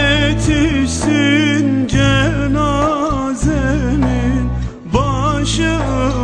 yetişsin cenazemin başı.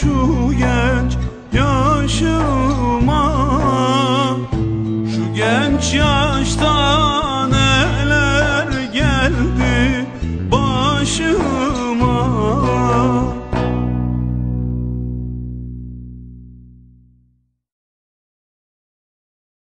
şu genç yaşıma Şu genç yaşta neler geldi başıma.